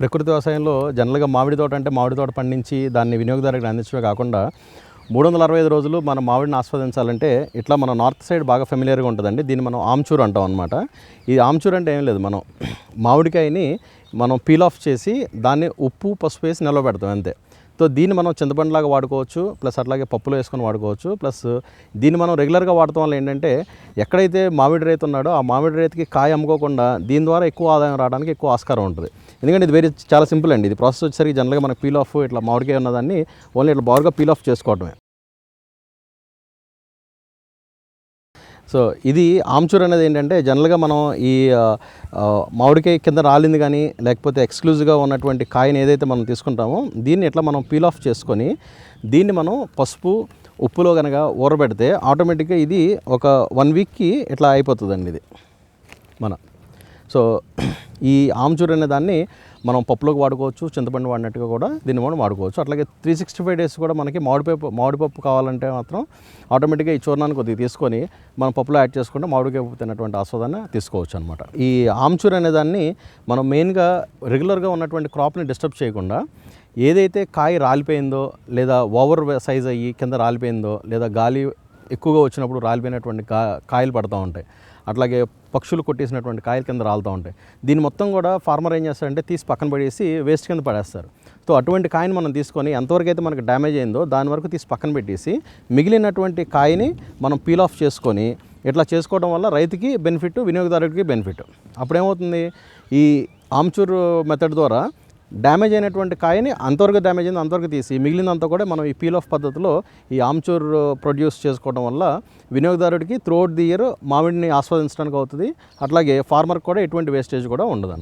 ప్రకృతి వ్యవసాయంలో జనరల్గా మామిడి తోట అంటే మామిడి తోట పండించి దాన్ని వినియోగదారులకు అందించడమే కాకుండా మూడు వందల అరవై ఐదు రోజులు మన మామిడిని ఆస్వాదించాలంటే ఇట్లా మన నార్త్ సైడ్ బాగా ఫెమిలియర్గా ఉంటుందండి. దీన్ని మనం ఆమ్చూర్ అంటాం అనమాట ఈ ఆమ్చూర్ అంటే ఏం లేదు మనం మామిడికాయని మనం పీల్ ఆఫ్ చేసి దాన్ని ఉప్పు పసుపు వేసి నిలవబెడతాం అంతే. సో దీన్ని మనం చింతపండులాగా వాడుకోవచ్చు ప్లస్ అట్లాగే పప్పులో వేసుకొని వాడుకోవచ్చు. ప్లస్ దీన్ని మనం రెగ్యులర్గా వాడటం వల్ల ఏంటంటే ఎక్కడైతే మామిడి రైతు ఉన్నాడో ఆ మామిడి రైతుకి కాయ అమ్ముకోకుండా దీని ద్వారా ఎక్కువ ఆదాయం రావడానికి ఎక్కువ ఆస్కారం ఉంటుంది. ఎందుకంటే ఇది వెరీ చాలా సింపుల్ అండి. ఇది ప్రాసెస్ వచ్చేసరికి జనరల్గా మనకి పీల్ ఆఫ్ ఇట్లా మామిడికాయ ఉన్నదాన్ని ఓన్లీ ఇట్లా బాగుగా పీల్ ఆఫ్ చేసుకోవడమే సో ఇది ఆమ్చూర్ అనేది ఏంటంటే జనరల్గా మనం ఈ మామిడికాయ కింద రాలింది కానీ లేకపోతే ఎక్స్క్లూజివ్గా ఉన్నటువంటి కాయని ఏదైతే మనం తీసుకుంటామో దీన్ని ఇట్లా మనం పీల్ ఆఫ్ చేసుకొని దీన్ని మనం పసుపు ఉప్పులో కనుక ఊరబెడితే ఆటోమేటిక్గా ఇది ఒక వన్ వీక్కి ఇట్లా అయిపోతుందండి ఇది. మన సో ఈ ఆమ్చూర్ అనే దాన్ని మనం పప్పులోకి వాడుకోవచ్చు చింతపండు వాడినట్టుగా కూడా దీన్ని మనం వాడుకోవచ్చు. అట్లాగే త్రీ సిక్స్టీ ఫైవ్ డేస్ కూడా మనకి మామిడిపప్పు మామిడిపప్పు కావాలంటే మాత్రం ఆటోమేటిక్గా ఈ చూర్ణాన్ని కొద్దిగా తీసుకొని మనం పప్పులో యాడ్ చేసుకుంటే మామిడికాయ తిన్నటువంటి ఆస్వాదాన్ని తీసుకోవచ్చు అనమాట ఈ ఆమ్చూర్ అనే దాన్ని మనం మెయిన్గా రెగ్యులర్గా ఉన్నటువంటి క్రాప్ని డిస్టర్బ్ చేయకుండా ఏదైతే కాయ రాలిపోయిందో లేదా ఓవర్ సైజ్ అయ్యి కింద రాలిపోయిందో లేదా గాలి ఎక్కువగా వచ్చినప్పుడు రాలిపోయినటువంటి కా కాయలు పడుతూ ఉంటాయి. అట్లాగే పక్షులు కొట్టేసినటువంటి కాయలు కింద రాలుతూ ఉంటాయి. దీన్ని మొత్తం కూడా ఫార్మర్ ఏం చేస్తారంటే తీసి పక్కన పడేసి వేస్ట్ కింద పడేస్తారు. సో అటువంటి కాయని మనం తీసుకొని ఎంతవరకు అయితే మనకు డ్యామేజ్ అయిందో దాని వరకు తీసి పక్కన పెట్టేసి మిగిలినటువంటి కాయని మనం పీల్ ఆఫ్ చేసుకొని ఇట్లా చేసుకోవడం వల్ల రైతుకి బెనిఫిట్ వినియోగదారుడికి బెనిఫిట్. అప్పుడేమవుతుంది? ఈ ఆమ్చూర్ మెథడ్ ద్వారా డ్యామేజ్ అయినటువంటి కాయని అంతవరకు డ్యామేజ్ అయింది అంతవరకు తీసి మిగిలినంత కూడా మనం ఈ పీల్ ఆఫ్ పద్ధతిలో ఈ ఆమ్చూర్ ప్రొడ్యూస్ చేసుకోవడం వల్ల వినియోగదారుడికి త్రూఅవుట్ ది ఇయర్ మామిడిని ఆస్వాదించడానికి అవుతుంది. అట్లాగే ఫార్మర్కి కూడా ఎటువంటి వేస్టేజ్ కూడా ఉండదు